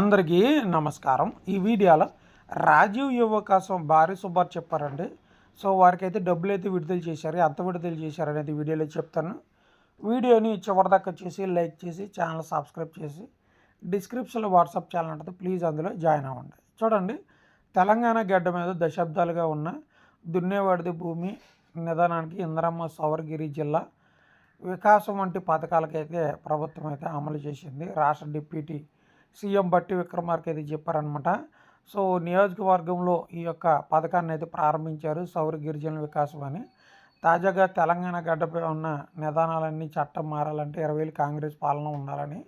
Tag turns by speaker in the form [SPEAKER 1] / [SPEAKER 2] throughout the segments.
[SPEAKER 1] అందరికీ నమస్కారం. ఈ వీడియోలో రాజీవ్ యువకాశం భారీ సుబ్బార్ చెప్పారండి. సో వారికి అయితే డబ్బులు అయితే విడుదల చేశారు. ఎంత విడుదల చేశారు అనేది వీడియోలో చెప్తాను. వీడియోని చివరిదాకా చేసి లైక్ చేసి ఛానల్ సబ్స్క్రైబ్ చేసి డిస్క్రిప్షన్లో వాట్సాప్ ఛానల్ ఉంటుంది. ప్లీజ్ అందులో జాయిన్ అవ్వండి. చూడండి తెలంగాణ గడ్డ మీద దశాబ్దాలుగా ఉన్న దున్నేవాడిది భూమి నిదానానికి ఇంద్రమ్మ సౌరగిరి జిల్లా వికాసం వంటి పథకాలకైతే ప్రభుత్వం అయితే అమలు చేసింది. రాష్ట్ర డిప్యూటీ సీఎం బట్టి విక్రమార్క అయితే చెప్పారనమాట సో నియోజకవర్గంలో ఈ యొక్క పథకాన్ని అయితే ప్రారంభించారు సౌర గిరిజనుల వికాసం అని. తాజాగా తెలంగాణ గడ్డపై ఉన్న నిదానాలన్నీ చట్టం మారాలంటే ఇరవై వేలు కాంగ్రెస్ పాలన ఉండాలని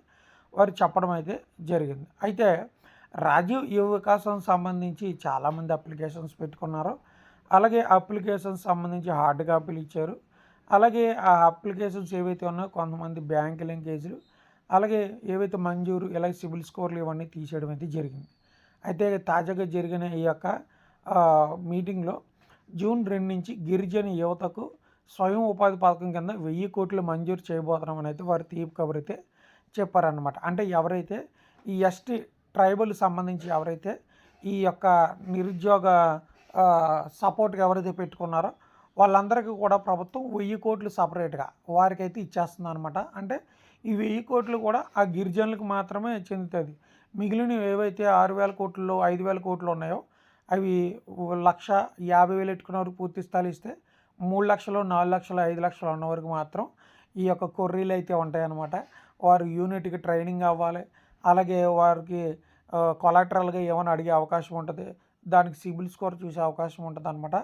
[SPEAKER 1] వారు చెప్పడం అయితే జరిగింది. అయితే రాజీవ్ యువ వికాసం సంబంధించి చాలామంది అప్లికేషన్స్ పెట్టుకున్నారు. అలాగే అప్లికేషన్స్ సంబంధించి హార్డ్ కాపీలు ఇచ్చారు. అలాగే ఆ అప్లికేషన్స్ ఏవైతే ఉన్నాయో కొంతమంది బ్యాంక్ లింకేజీలు అలాగే ఏవైతే మంజూరు ఇలా సిబిల్ స్కోర్లు ఇవన్నీ తీసేయడం అయితే జరిగింది. అయితే తాజాగా జరిగిన ఈ యొక్క మీటింగ్లో జూన్ రెండు నుంచి గిరిజన యువతకు స్వయం ఉపాధి పథకం కింద వెయ్యి కోట్లు మంజూరు చేయబోతున్నామని అయితే వారు తీపి కబురు అయితే చెప్పారనమాట అంటే ఎవరైతే ఈ ఎస్టీ ట్రైబల్ సంబంధించి ఎవరైతే ఈ యొక్క నిరుద్యోగ సపోర్ట్గా ఎవరైతే పెట్టుకున్నారో వాళ్ళందరికీ కూడా ప్రభుత్వం వెయ్యి కోట్లు సపరేట్గా వారికైతే ఇచ్చేస్తుంది అనమాట అంటే ఈ వెయ్యి కోట్లు కూడా ఆ గిరిజనులకు మాత్రమే చెందుతుంది. మిగిలినవి ఏవైతే ఆరు వేల కోట్లలో ఐదు వేల కోట్లు ఉన్నాయో అవి లక్ష యాభై వేలు ఎట్టుకున్న వరకు పూర్తి స్థాయి ఇస్తే మూడు లక్షలు నాలుగు లక్షలు ఐదు లక్షలు ఉన్న వరకు మాత్రం ఈ యొక్క కొర్రీలు అయితే ఉంటాయన్నమాట. వారు యూనిట్కి ట్రైనింగ్ అవ్వాలి. అలాగే వారికి కొలాటరల్గా ఏమైనా అడిగే అవకాశం ఉంటుంది. దానికి సిబిల్ స్కోర్ చూసే అవకాశం ఉంటుంది అనమాట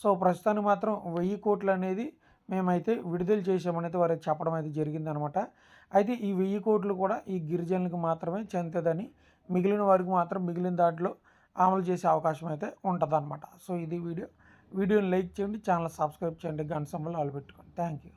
[SPEAKER 1] సో ప్రస్తుతానికి మాత్రం వెయ్యి కోట్లు అనేది మేమైతే విడుదల చేసామనేది వారికి చెప్పడం అయితే జరిగిందనమాట. అయితే ఈ వెయ్యి కోట్లు కూడా ఈ గిరిజనులకు మాత్రమే చెందుతుందని మిగిలిన వారికి మాత్రం మిగిలిన దాంట్లో అమలు చేసే అవకాశం అయితే ఉంటుందన్నమాట సో ఇది వీడియో. వీడియోని లైక్ చేయండి ఛానల్ సబ్స్క్రైబ్ చేయండి గంట సంబంధాలు పెట్టుకోండి. Thank you.